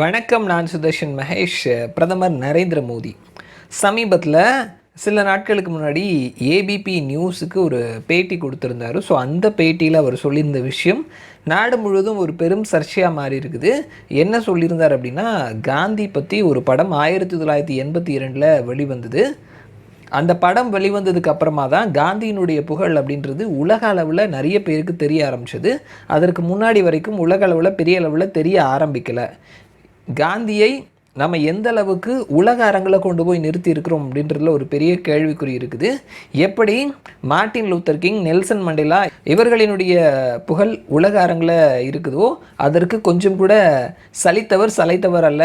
வணக்கம் நான் சுதர்ஷன் மகேஷ் பிரதமர் நரேந்திர மோடி. சமீபத்தில் சில நாட்களுக்கு முன்னாடி ஏபிபி நியூஸுக்கு ஒரு பேட்டி கொடுத்துருந்தாரு. ஸோ அந்த பேட்டியில் அவர் சொல்லியிருந்த விஷயம் நாடு முழுவதும் ஒரு பெரும் சர்ச்சையாக மாறி இருக்குது என்ன சொல்லியிருந்தார் அப்படின்னா காந்தி பற்றி ஒரு படம் ஆயிரத்தி தொள்ளாயிரத்தி எண்பத்தி இரண்டில் வெளிவந்தது. அந்த படம் வெளிவந்ததுக்கு அப்புறமா தான் காந்தியினுடைய புகழ் அப்படின்றது உலக அளவில் நிறைய பேருக்கு தெரிய ஆரம்பிச்சது. அதற்கு முன்னாடி வரைக்கும் உலக அளவில் பெரிய அளவில் தெரிய ஆரம்பிக்கலை. காந்தியை நம்ம எந்த அளவுக்கு உலக அரங்கில் கொண்டு போய் நிறுத்தி இருக்கிறோம் அப்படின்றதுல ஒரு பெரிய கேள்விக்குறி இருக்குது. எப்படி Martin Luther King Nelson Mandela இவர்களினுடைய புகழ் உலக அரங்கில் இருக்குதோ அதற்கு கொஞ்சம் கூட சலித்தவர் சலைத்தவர் அல்ல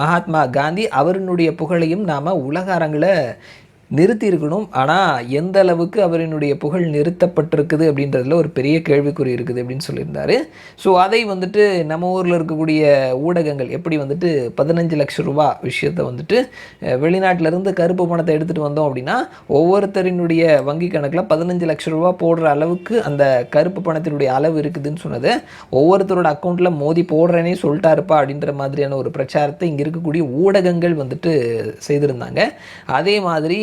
மகாத்மா காந்தி. அவரினுடைய புகழையும் நாம் உலக அரங்கில் நிறுத்தியிருக்கணும். ஆனால் எந்த அளவுக்கு அவரினுடைய புகழ் நிறுத்தப்பட்டிருக்குது அப்படின்றதுல ஒரு பெரிய கேள்விக்குறி இருக்குது அப்படின்னு சொல்லியிருந்தாரு. ஸோ அதை வந்துட்டு நம்ம ஊரில் இருக்கக்கூடிய ஊடகங்கள் எப்படி வந்துட்டு பதினஞ்சு லட்சம் ரூபா விஷயத்தை வந்துட்டு வெளிநாட்டிலேருந்து கருப்பு பணத்தை எடுத்துகிட்டு வந்தோம் அப்படின்னா ஒவ்வொருத்தரினுடைய வங்கி கணக்கில் பதினஞ்சு லட்சம் ரூபா போடுற அளவுக்கு அந்த கருப்பு பணத்தினுடைய அளவு இருக்குதுன்னு சொன்னது. ஒவ்வொருத்தரோட அக்கௌண்ட்டில் மோதி போடுறேனே சொல்லிட்டாருப்பா அப்படின்ற மாதிரியான ஒரு பிரச்சாரத்தை இங்கே இருக்கக்கூடிய ஊடகங்கள் வந்துட்டு செய்திருந்தாங்க. அதே மாதிரி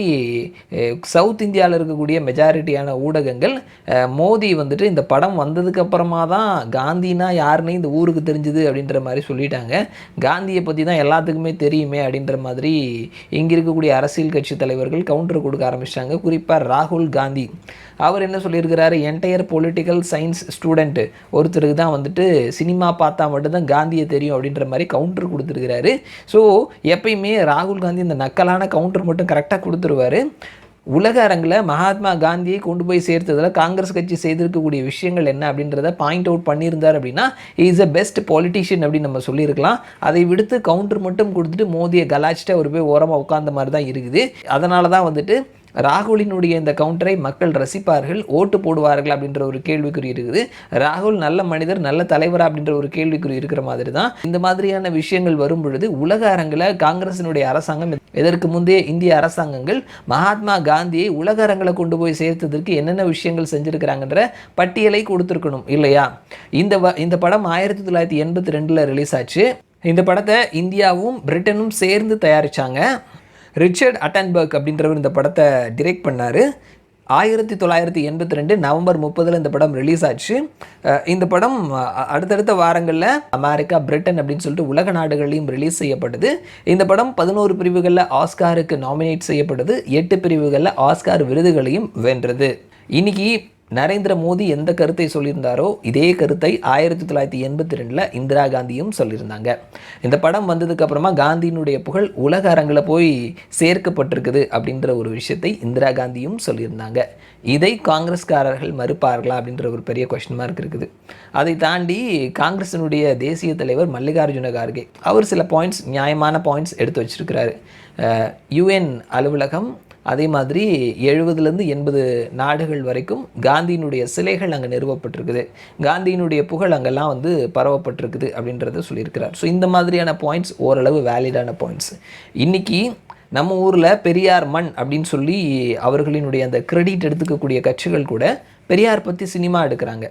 சவுத் இந்தியாவில் இருக்கக்கூடிய மெஜாரிட்டியான ஊடகங்கள் மோதி மோடி வந்துட்டு இந்த படம் வந்ததுக்கு அப்புறமா தான் காந்தினா யாருன்னு இந்த ஊருக்கு தெரிஞ்சுது அப்படின்ற மாதிரி சொல்லிட்டாங்க. காந்தியை பற்றி தான் எல்லாத்துக்குமே தெரியுமே அப்படின்ற மாதிரி இங்கே இருக்கக்கூடிய அரசியல் கட்சி தலைவர்கள் கவுண்டர் கொடுக்க ஆரம்பிச்சிட்டாங்க. குறிப்பாக ராகுல் காந்தி. அவர் என்ன சொல்லியிருக்கிறாரு? என்டையர் பொலிட்டிக்கல் சயின்ஸ் ஸ்டூடெண்ட் ஒருத்தருக்கு தான் வந்துட்டு சினிமா பார்த்தா மட்டும்தான் காந்தியை தெரியும் அப்படின்ற மாதிரி கவுண்டர் கொடுத்துருக்கிறாரு. ஸோ எப்பயுமே ராகுல் காந்தி இந்த நக்கலான கவுண்டர் மட்டும் கரெக்டாக கொடுத்துருவாரு. உலக அரங்கில் மகாத்மா காந்தியை கொண்டு போய் சேர்த்ததில் காங்கிரஸ் கட்சி செய்திருக்கக்கூடிய விஷயங்கள் என்ன அப்படின்றத பாயிண்ட் அவுட் பண்ணியிருந்தார் அப்படின்னா இஸ் அ பெஸ்ட் பாலிட்டிஷியன் அப்படின்னு நம்ம சொல்லியிருக்கலாம். அதை விடுத்து கவுண்டர் மட்டும் கொடுத்துட்டு மோதியை கலாச்சிட்டு அவர் போய் ஓரமாக உட்காந்த மாதிரி தான் இருக்குது. அதனால தான் வந்துட்டு ராகுலினுடைய இந்த கவுண்டரை மக்கள் ரசிப்பார்கள் ஓட்டு போடுவார்கள் அப்படின்ற ஒரு கேள்விக்குறி இருக்குது. ராகுல் நல்ல மனிதர் நல்ல தலைவர் அப்படின்ற ஒரு கேள்விக்குறி இருக்கிற மாதிரி தான் இந்த மாதிரியான விஷயங்கள் வரும் பொழுது உலக அரங்கில் காங்கிரசினுடைய அரசாங்கம் இதற்கு முந்தைய இந்திய அரசாங்கங்கள் மகாத்மா காந்தியை உலக அரங்கில் கொண்டு போய் சேர்த்ததற்கு என்னென்ன விஷயங்கள் செஞ்சுருக்கிறாங்கன்ற பட்டியலை கொடுத்துருக்கணும் இல்லையா? இந்த வ- இந்த படம் ஆயிரத்தி தொள்ளாயிரத்தி எண்பத்தி ரெண்டில் ரிலீஸ் ஆச்சு. இந்த படத்தை இந்தியாவும் பிரிட்டனும் சேர்ந்து தயாரிச்சாங்க. ரிச்சர்ட் அட்டன்பர்க் அப்படின்றவர் இந்த படத்தை டிரெக்ட் பண்ணார். ஆயிரத்தி தொள்ளாயிரத்தி எண்பத்தி ரெண்டு நவம்பர் முப்பதில் இந்த படம் ரிலீஸ் ஆச்சு. இந்த படம் அடுத்தடுத்த வாரங்களில் அமெரிக்கா பிரிட்டன் அப்படின்னு சொல்லிட்டு உலக நாடுகள்லையும் ரிலீஸ் செய்யப்பட்டது இந்த படம் பதினோரு பிரிவுகளில் ஆஸ்காருக்கு நாமினேட் செய்யப்பட்டது எட்டு பிரிவுகளில் ஆஸ்கார் விருதுகளையும் வென்றது. இன்னைக்கு நரேந்திர மோடி எந்த கருத்தை சொல்லியிருந்தாரோ இதே கருத்தை ஆயிரத்தி தொள்ளாயிரத்தி எண்பத்தி ரெண்டில் இந்திரா காந்தியும் சொல்லியிருந்தாங்க. இந்த படம் வந்ததுக்கப்புறமா காந்தியினுடைய புகழ் உலக அரங்கில் போய் சேர்க்கப்பட்டிருக்குது அப்படின்ற ஒரு விஷயத்தை இந்திரா காந்தியும் சொல்லியிருந்தாங்க. இதை காங்கிரஸ்காரர்கள் மறுப்பார்களா அப்படின்ற ஒரு பெரிய கொஸ்டின் மார்க் இருக்குது. அதை தாண்டி காங்கிரஸினுடைய தேசிய தலைவர் மல்லிகார்ஜுன கார்கே அவர் சில பாயிண்ட்ஸ் நியாயமான பாயிண்ட்ஸ் எடுத்து வச்சிருக்கிறாரு. யுஎன் அலுவலகம் அதே மாதிரி எழுபதுலேருந்து எண்பது நாடுகள் வரைக்கும் காந்தியினுடைய சிலைகள் அங்கே நிறுவப்பட்டிருக்குது. காந்தியினுடைய புகழ் அங்கெல்லாம் வந்து பரவப்பட்டிருக்குது அப்படின்றத சொல்லியிருக்கிறார். ஸோ இந்த மாதிரியான பாயிண்ட்ஸ் ஓரளவு வேலிடான பாயிண்ட்ஸ் இன்றைக்கி நம்ம ஊரில் பெரியார் மண் அப்படின்னு சொல்லி அவர்களினுடைய அந்த கிரெடிட் எடுத்துக்கக்கூடிய கட்சிகள் கூட பெரியார் பற்றி சினிமா எடுக்கிறாங்க.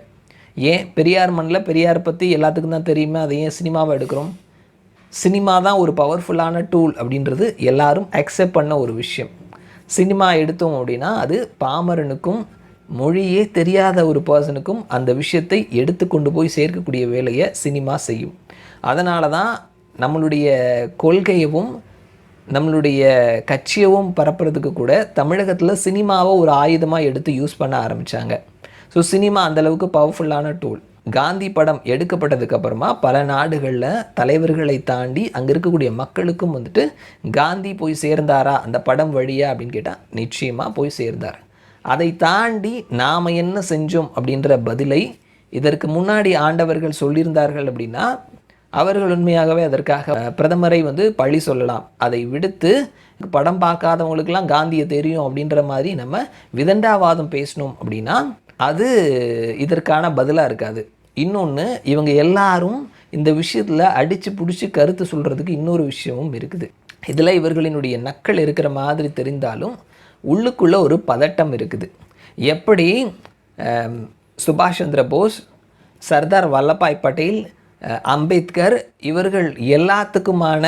ஏன்? பெரியார் மண்ணில் பெரியார் பற்றி எல்லாத்துக்கும் தான் தெரியுமே அதை ஏன் சினிமாவை எடுக்கிறோம்? சினிமா தான் ஒரு பவர்ஃபுல்லான டூல் அப்படின்றது எல்லாரும் அக்செப்ட் பண்ண ஒரு விஷயம். சினிமா எடுத்தோம் அப்படின்னா அது பாமரனுக்கும் மொழியே தெரியாத ஒரு பர்சனுக்கும் அந்த விஷயத்தை எடுத்து கொண்டு போய் சேர்க்கக்கூடிய வேலையை சினிமா செய்யும். அதனால தான் நம்மளுடைய கொள்கையவும் நம்மளுடைய கட்சியவும் பரப்புறதுக்கு கூட தமிழகத்தில் சினிமாவை ஒரு ஆயுதமாக எடுத்து யூஸ் பண்ண ஆரம்பித்தாங்க ஸோ சினிமா அந்தளவுக்கு பவர்ஃபுல்லான டூல் காந்தி படம் எடுக்கப்பட்டதுக்கு அப்புறமா பல நாடுகளில் தலைவர்களை தாண்டி அங்கே இருக்கக்கூடிய மக்களுக்கும் வந்துட்டு காந்தி போய் சேர்ந்தாரா? அந்த படம் வழியா? அப்படின்னு கேட்டால் நிச்சயமாக போய் சேர்ந்தார். அதை தாண்டி நாம் என்ன செஞ்சோம் அப்படின்ற பதிலை இதற்கு முன்னாடி ஆண்டவர்கள் சொல்லியிருந்தார்கள் அப்படின்னா அவர்கள் உண்மையாகவே அதற்காக பிரதமரை வந்து பழி சொல்லலாம். அதை விடுத்து படம் பார்க்காதவங்களுக்கெல்லாம் காந்தியை தெரியும் அப்படின்ற மாதிரி நம்ம விதண்டாவாதம் பேசணும் அப்படின்னா அது இதற்கான பதிலாக இருக்காது. இன்னொன்று இவங்க எல்லாரும் இந்த விஷயத்தில் அடித்து பிடிச்சி கருத்து சொல்கிறதுக்கு இன்னொரு விஷயமும் இருக்குது. இதில் இவர்களினுடைய நக்கள் இருக்கிற மாதிரி தெரிந்தாலும் உள்ளுக்குள்ளே ஒரு பதட்டம் இருக்குது. எப்படி சுபாஷ் சந்திர போஸ் சர்தார் வல்லபாய் பட்டேல் அம்பேத்கர் இவர்கள் எல்லாத்துக்குமான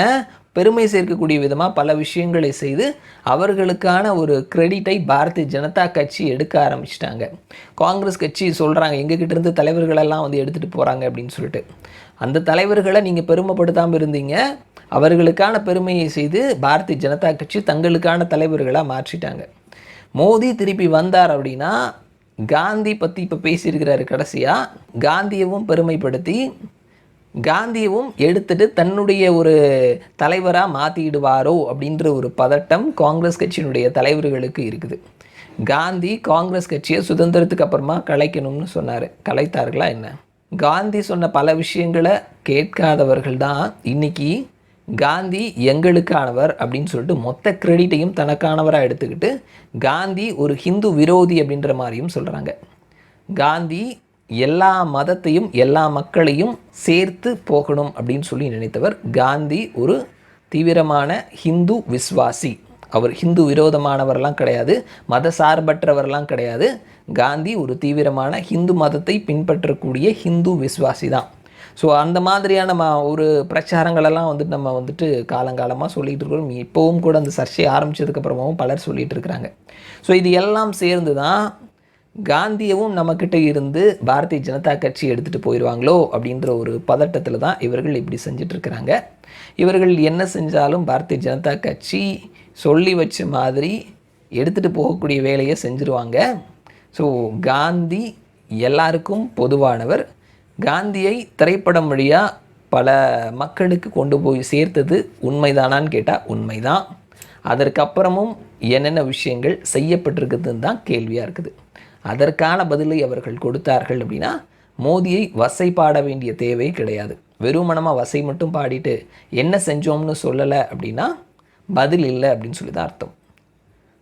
பெருமை சேர்க்கக்கூடிய விதமாக பல விஷயங்களை செய்து அவர்களுக்கான ஒரு கிரெடிட்டை பாரதிய ஜனதா கட்சி எடுக்க ஆரம்பிச்சிட்டாங்க. காங்கிரஸ் கட்சி சொல்கிறாங்க எங்ககிட்ட இருந்து தலைவர்களெல்லாம் வந்து எடுத்துகிட்டு போகிறாங்க அப்படின்னு சொல்லிட்டு. அந்த தலைவர்களை நீங்கள் பெருமைப்படுத்தாமல் இருந்தீங்க. அவர்களுக்கான பெருமையை செய்து பாரதிய ஜனதா கட்சி தங்களுக்கான தலைவர்களாக மாற்றிட்டாங்க. மோடி திருப்பி வந்தார் அப்படின்னா காந்தி பற்றி இப்போ பேசியிருக்கிறாரு கடைசியாக காந்தியவும் பெருமைப்படுத்தி காந்தியவும் எடுத்துட்டு தன்னுடைய ஒரு தலைவராக மாற்றிடுவாரோ அப்படின்ற ஒரு பதட்டம் காங்கிரஸ் கட்சியினுடைய தலைவர்களுக்கு இருக்குது. காந்தி காங்கிரஸ் கட்சியை சுதந்திரத்துக்கு அப்புறமா கலைக்கணும்னு சொன்னார். கலைத்தார்களா என்ன? காந்தி சொன்ன பல விஷயங்களை கேட்காதவர்கள் தான் இன்னைக்கு காந்தி எங்களுக்கானவர் அப்படின்னு சொல்லிட்டு மொத்த கிரெடிட்டையும் தனக்கானவராக எடுத்துக்கிட்டு காந்தி ஒரு ஹிந்து விரோதி அப்படின்ற மாதிரியும் சொல்கிறாங்க காந்தி எல்லா மதத்தையும் எல்லா மக்களையும் சேர்த்து போகணும் அப்படின்னு சொல்லி நினைத்தவர் காந்தி ஒரு தீவிரமான ஹிந்து விஸ்வாசி. அவர் ஹிந்து விரோதமானவர்லாம் கிடையாது மத சார்பற்றவர்லாம் கிடையாது. காந்தி ஒரு தீவிரமான ஹிந்து மதத்தை பின்பற்றக்கூடிய ஹிந்து விஸ்வாசி தான். ஸோ அந்த மாதிரியான ம ஒரு பிரச்சாரங்களெல்லாம் வந்துட்டு நம்ம வந்துட்டு காலங்காலமாக சொல்லிகிட்டு இருக்கிறோம். இப்போவும் கூட அந்த சர்ச்சை ஆரம்பித்ததுக்கப்புறமாவும் பலர் சொல்லிகிட்டு இருக்கிறாங்க. ஸோ இது எல்லாம் சேர்ந்து தான் காந்தியவும் நம்மக்கிட்ட இருந்து பாரதிய ஜனதா கட்சி எடுத்துகிட்டு போயிடுவாங்களோ அப்படின்ற ஒரு பதட்டத்தில் தான் இவர்கள் இப்படி செஞ்சிட்ருக்கிறாங்க. இவர்கள் என்ன செஞ்சாலும் பாரதிய ஜனதா கட்சி சொல்லி வச்ச மாதிரி எடுத்துகிட்டு போகக்கூடிய வேலையை செஞ்சுருவாங்க. ஸோ காந்தி எல்லாருக்கும் பொதுவானவர். காந்தியை திரைப்படம் வழியாக பல மக்களுக்கு கொண்டு போய் சேர்த்தது உண்மைதானான்னு கேட்டால் உண்மைதான். அதற்கப்புறமும் என்னென்ன விஷயங்கள் செய்யப்பட்டிருக்குதுன்னு தான் கேள்வியாக இருக்குது. அதற்கான பதிலை அவர்கள் கொடுத்தார்கள் அப்படின்னா மோதியை வசை பாட வேண்டிய தேவை கிடையாது. வெறுமனமாக வசை மட்டும் பாடிட்டு என்ன செஞ்சோம்னு சொல்லலை அப்படின்னா பதில் இல்லை அப்படின்னு சொல்லி தான் அர்த்தம்.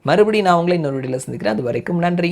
மறுபடியும் நான் உங்களை இன்னொரு வீடியோவில் சந்திக்கிறேன். அது வரைக்கும் நன்றி.